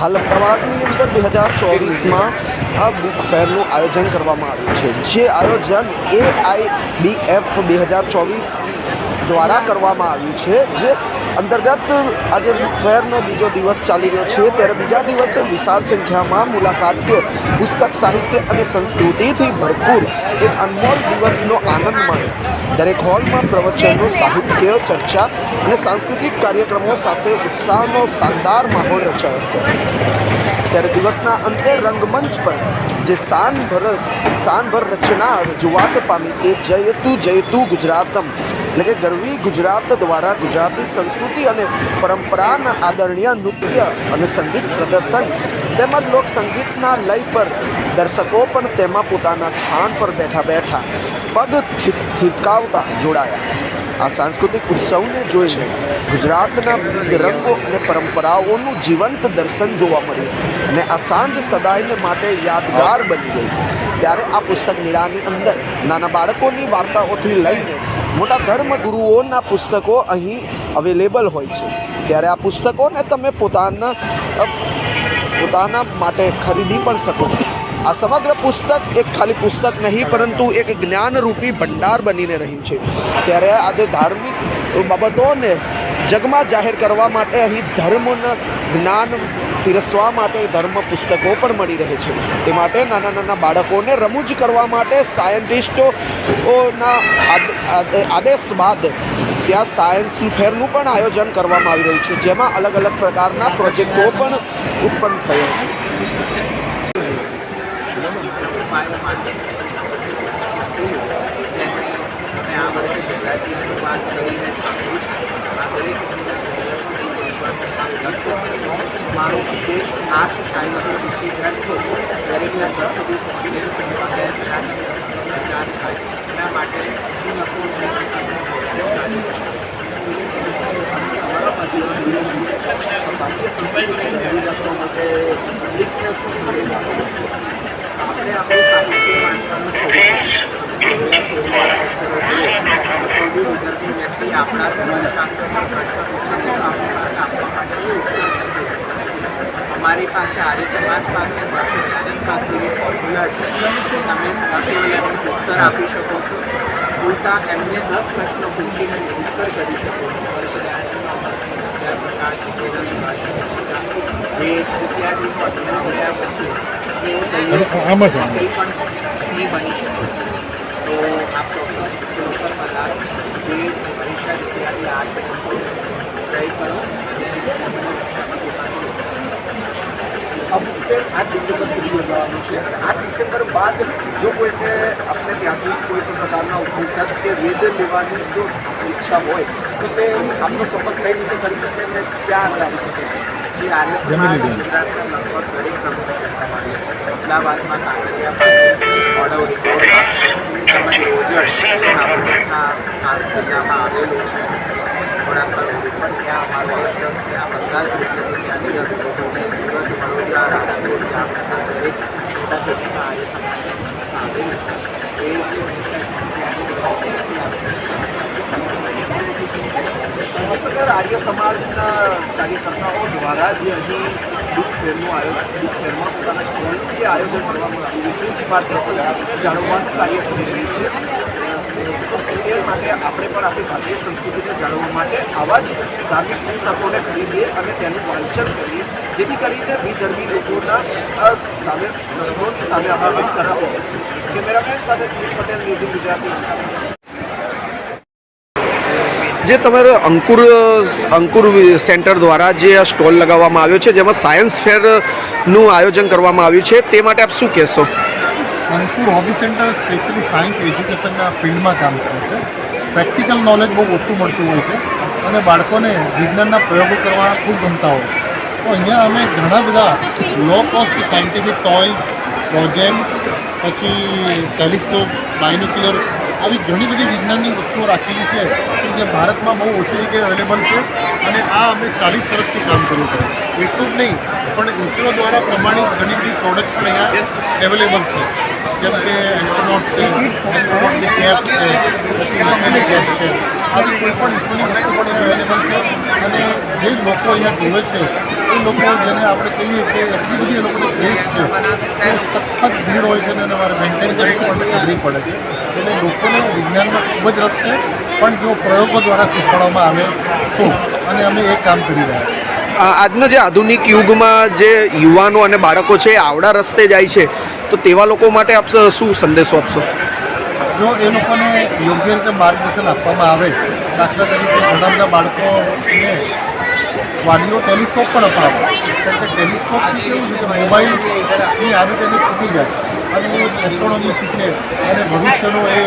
હાલ અમદાવાદની અંદર બે હજાર ચોવીસમાં આ બુક ફેરનું આયોજન કરવામાં આવ્યું છે. જે આયોજન એ આઈ બી એફ બે હજાર ચોવીસ દ્વારા કરવામાં આવ્યું છે, જે અંતર્ગત આજે ફેરનો બીજો દિવસ ચાલી રહ્યો છે. ત્યારે બીજા દિવસે વિશાળ સંખ્યામાં મુલાકાતીઓ, પુસ્તક, સાહિત્ય અને સંસ્કૃતિથી ભરપૂર એક અનમોલ દિવસનો આનંદ માણે દરેક હોલમાં પ્રવચનો, સાહિત્ય, ચર્ચા અને સાંસ્કૃતિક કાર્યક્રમો સાથે ઉત્સાહનો શાનદાર માહોલ રચાયો હતો. ત્યારે દિવસના અંતે રંગમંચ પર જે શાનભર શાનભર રચના, રજૂઆત પામી તે જયતું જયતું ગુજરાતમ એટલે કે ગરવી ગુજરાત દ્વારા ગુજરાતી સંસ્કૃતિ અને પરંપરાના આદરણીય નૃત્ય અને સંગીત પ્રદર્શન તેમજ લોક સંગીતના લય પર દર્શકો પણ તેમાં પોતાના સ્થાન પર બેઠા બેઠા પદ થીરકાવતા જોડાયા. આ સાંસ્કૃતિક ઉત્સવને જોઈને ગુજરાતના વિવિધ રંગો અને પરંપરાઓનું જીવંત દર્શન જોવા મળ્યું અને આ સાંજ સદાયને માટે યાદગાર બની ગઈ. ત્યારે આ પુસ્તક મેળાની અંદર નાના બાળકોની વાર્તાઓથી લઈને મોટા ધર્મગુરુઓના પુસ્તકો અહીં અવેલેબલ હોય છે. ત્યારે આ પુસ્તકોને તમે પોતાના પોતાના માટે ખરીદી પણ શકો છો. આ સમગ્ર પુસ્તક એક ખાલી પુસ્તક નહીં, પરંતુ એક જ્ઞાનરૂપી ભંડાર બનીને રહ્યું છે. ત્યારે આજે ધાર્મિક બાબતોને જગમાં જાહેર કરવા માટે અહીં ધર્મના જ્ઞાન પીરસવા માટે ધર્મ પુસ્તકો પણ મળી રહે છે. તે માટે નાના નાના બાળકોને રમૂજ કરવા માટે સાયન્ટિસ્ટોના આદ- આદ- આદેશ બાદ ત્યાં સાયન્સ ફેરનું પણ આયોજન કરવામાં આવી રહ્યું છે, જેમાં અલગ અલગ પ્રકારના પ્રોજેક્ટો પણ ઉત્પન્ન થયા છે ઉપાયો માટે જેને અમે આ ગુજરાતી અનુવાદ કરીને છે. આ દરેક મારો ઉદ્દેશ આ સાહિત્ય વિશે ગ્રંથો દરેકના ઘર સુધી પહોંચે અને સદાચાર પ્રચાર એના માટે હું લખું આપણે આપણું સાહિત્ય વાંચવાનું કોઈ બી વિદર્ભી વ્યક્તિ આપણા ધર્મશાસ્ત્રના પ્રશ્ન પૂછે તો આપણી પાસે આપવા માટે ઉત્સાહ નથી રહેતો. અમારી પાસે આર્ય સમાજ પાસે ડૉક્ટર દયાનંદ પાસે એવી ફોર્મ્યુલા છે કે તમે ન કેવલ એમને ઉત્તર આપી શકો છો ઉલટા એમને દસ પ્રશ્નો પૂછીને નિરુત્તર કરી શકો છો વર્ષ દયાનંદ પ્રકાશ વેદાંત વેદ ઇત્યાદિનું અધ્યયન કર્યા પછી એવું કહીએ આમાં છે. કંઈ પણ નહીં બની શકે अब फिर आठ दिसंबर સુધી યોજવાનું છે અને આઠ ડિસેમ્બર બાદ જો કોઈને આપણે ત્યાંથી કોઈ પણ પ્રકારના ઉપનિષદ કે વેદ લેવાની જો ઈચ્છા હોય તો તે આપનો સંપર્ક કઈ રીતે કરી શકે અને ક્યાં આગળ આવી શકે છે જે આર્ય સમાજ ગુજરાતના લગભગ દરેક પ્રમુખ શહેરોમાં છે અમદાવાદમાં કાંકરિયા પાસે ઓડવરી તેમજ રોજર જે સાબરકાંઠા આ જિલ્લામાં આવેલું છે છે આ બધા જ પુસ્તકો ત્યાંથી અવેલેબલ છે સુરત વડોદરા દરેક મોટા એ આર્ય સમાજના કાર્યકર્તાઓ દ્વારા જે અહીં બુક ફેરનું આયોજન બુક ફેરમાં પોતાના સ્ટોલનું જે આયોજન કરવામાં આવ્યું છે. જે ભારતીય જાણવાનું કાર્ય કરી રહ્યું છે. એ માટે આપણે પણ આપણી ભારતીય સંસ્કૃતિને જાળવવા માટે આવા જ ધાર્મિક પુસ્તકોને ખરીદીએ અને તેનું વાંચન કરીએ. જેથી કરીને વિધર્મી લોકોના સામે પ્રશ્નોની સામે આપણે કરાવી કેમેરામેન સાથે સ્મિત પટેલ ન્યૂઝ ગુજરાતી. જે તમારે અંકુર અંકુર સેન્ટર દ્વારા જે આ સ્ટોલ લગાવવામાં આવ્યો છે, જેમાં સાયન્સ ફેરનું આયોજન કરવામાં આવ્યું છે, તે માટે આપ શું કહેશો? Ankur hobby centre specially science એજ્યુકેશનના ફિલ્ડમાં કામ કરે છે. પ્રેક્ટિકલ નોલેજ બહુ ઓછું મળતું હોય છે અને બાળકોને વિજ્ઞાનના પ્રયોગો કરવા ખૂબ ગમતા હોય છે. તો અહીંયા અમે ઘણા બધા low cost scientific toys project પછી ટેલિસ્કોપ બાયનોક્યુલર આવી ઘણી બધી વિજ્ઞાનની વસ્તુઓ રાખેલી છે કે જે ભારતમાં બહુ ઓછી રીતે અવેલેબલ છે અને આ અમે ચાલીસ વર્ષથી કામ કર્યું છે એટલું જ નહીં, પણ ઇસરો દ્વારા પ્રમાણિત ઘણી બધી પ્રોડક્ટ પણ અહીંયા અવેલેબલ છે. જેમ કે એસ્ટ્રોનોટ છે એસ્ટ્રોનોટની કેપ છે, પછી ઈસરોની કેપ છે. આવી કોઈ પણ ઈસરોની વસ્તુ પણ અવેલેબલ છે. અને જે લોકો અહીંયા જોવે છે, એ લોકો જેને આપણે કહીએ કે એટલી બધી એ લોકોની ક્રેઝ છે, તો સખત ભીડ હોય છે અને અમારે મેન્ટેન કરવી પણ કરવી પડે છે. એટલે લોકોને વિજ્ઞાનમાં ખૂબ જ રસ છે પણ જો પ્રયોગો દ્વારા શીખવાડવામાં આવે તો. અને અમે એ કામ કરી રહ્યા છીએ. આજના જે આધુનિક યુગમાં જે યુવાનો અને બાળકો છે એ આવડા રસ્તે જાય છે તો તેવા લોકો માટે આપ શું સંદેશો આપશો? જો એ લોકોને યોગ્ય રીતે માર્ગદર્શન આપવામાં આવે દાખલા તરીકે ઘણા બધા બાળકોને વાલીઓ ટેલિસ્કોપ પણ અપાવે. કારણ કે ટેલિસ્કોપથી કેવું છે કે મોબાઈલની આદત એને છૂટી જાય. અને એસ્ટ્રોનોમી શીખે અને ભવિષ્યનો એ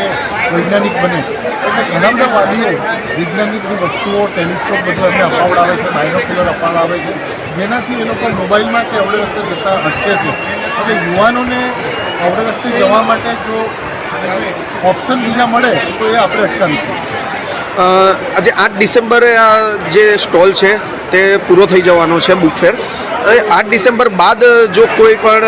વૈજ્ઞાનિક બને. એટલે ઘણા બધા વાલીઓ વિજ્ઞાનની બધી વસ્તુઓ, ટેલિસ્કોપ બધું એમને અપાવડાવે છે બાયનોક્યુલર અપાવડાવે છે. જેનાથી એ લોકો મોબાઈલમાં કે અવડે રસ્તે જતા અટકે છે. હવે યુવાનોને અવડે રસ્તે જવા માટે જો ઓપ્શન બીજા મળે, તો એ આપણે અટકાવીશું આજે આઠ ડિસેમ્બરે આ જે સ્ટોલ છે, તે પૂરો થઈ જવાનો છે બુક ફેર આઠ ડિસેમ્બર બાદ જો કોઈ પણ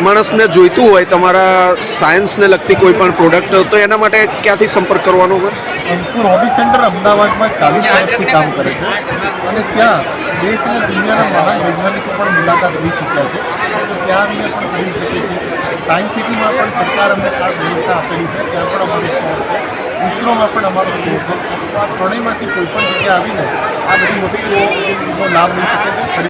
માણસને જોઈતું હોય તમારા સાયન્સને લગતી કોઈ પણ પ્રોડક્ટ તો એના માટે ક્યાંથી સંપર્ક કરવાનો હોય? અંકુર હોબી સેન્ટર અમદાવાદમાં ચાલીસ વર્ષથી કામ કરે છે. અને ત્યાં દેશ અને દુનિયાના મહાન વૈજ્ઞાનિકો પણ મુલાકાત લઈ ચૂક્યા છે. તો ત્યાં આવીને પણ કહી શકે છે. સાયન્સ સિટીમાં પણ સરકાર અમને ખાસ વ્યવસ્થા આપેલી છે. ત્યાં પણ અમારો સ્ટોર છે. ઇસરોમાં પણ અમારો સ્ટોર છે. આ ત્રણેયમાંથી કોઈ પણ જગ્યાએ આવીને આ બધી વસ્તુઓનો લાભ લઈ શકે છે.